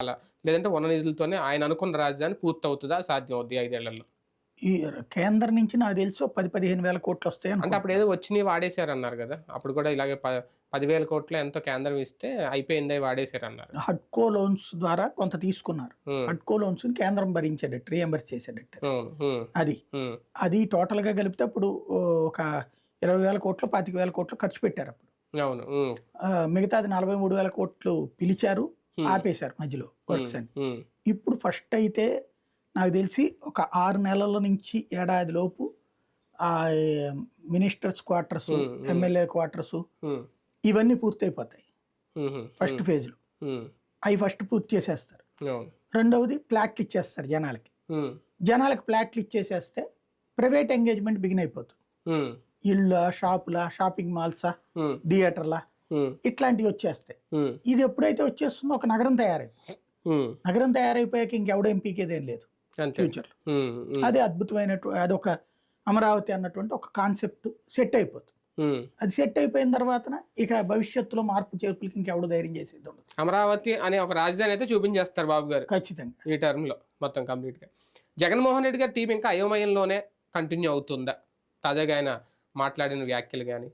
అలా. లేదంటే వన నిధులతోనే ఆయన అనుకున్న రాజధాని పూర్తి అవుతుందా సాధ్యం అవుద్ది ఐదేళ్ళలో. ఈ కేంద్రం నుంచి నాకు తెలుసు పది పదిహేను వేల కోట్లు వస్తాయి అంటే అప్పుడు ఏదో వచ్చినాయి వాడేశారు అన్నారు కదా. అప్పుడు కూడా ఇలాగే ప పదివేల కోట్లు ఎంతో కేంద్రం ఇస్తే అయిపోయిందే వాడేశారు అన్నారు హడ్కో లోన్స్ ద్వారా కొంత తీసుకున్నారు. హడ్కో లోన్స్ కేంద్రం భరించేటట్టు రీఎంబర్స్ చేసేటట్టు. అది. అది టోటల్గా కలిపితే అప్పుడు ఒక ఇరవై వేల కోట్లు పాతిక వేల కోట్లు ఖర్చు పెట్టారు అప్పుడు. అవును మిగతాది నలభై మూడు వేల కోట్లు పిలిచారు. ఆపేశారు మధ్యలో వర్క్స్ అని. ఇప్పుడు ఫస్ట్ అయితే నాకు తెలిసి ఒక ఆరు నెలల నుంచి ఏడాది లోపు ఆ మినిస్టర్స్ క్వార్టర్స్. ఎమ్మెల్యే క్వార్టర్స్ ఇవన్నీ పూర్తయిపోతాయి. ఫస్ట్ ఫేజ్లో. అవి ఫస్ట్ పూర్తి చేసేస్తారు. రెండవది ప్లాట్లు ఇచ్చేస్తారు జనాలకి. జనాలకు ప్లాట్లు ఇచ్చేసేస్తే ప్రైవేట్ ఎంగేజ్మెంట్ బిగిన్ అయిపోతుంది. ఇళ్ళ షాపుల షాపింగ్ మాల్సా థియేటర్లా ఇట్లాంటివి వచ్చేస్తాయి. ఇది ఎప్పుడైతే వచ్చేస్తుందో ఒక నగరం తయారైంది నగరం తయారైపోయాక ఇంకెవడ ఎంపీకేదేం లేదు. ఉమ్, అది అద్భుతమైనటువంటి అది ఒక అమరావతి అన్నటువంటి ఒక కాన్సెప్ట్ సెట్ అయిపోతుంది. అది సెట్ అయిపోయిన తర్వాత ఇక భవిష్యత్తులో మార్పు చేర్పులకి ఇంకెవడు ధైర్యం చేసేది ఉండదు. అమరావతి అనే ఒక రాజధాని అయితే చూపించేస్తారు బాబు గారు. ఖచ్చితంగా. ఈ టర్మ్లో మొత్తం కంప్లీట్గా. జగన్మోహన్ రెడ్డి గారి టీం ఇంకా అయోమయంలోనే కంటిన్యూ అవుతుందా? తాజాగా ఆయన మాట్లాడిన వ్యాఖ్యలు కానీ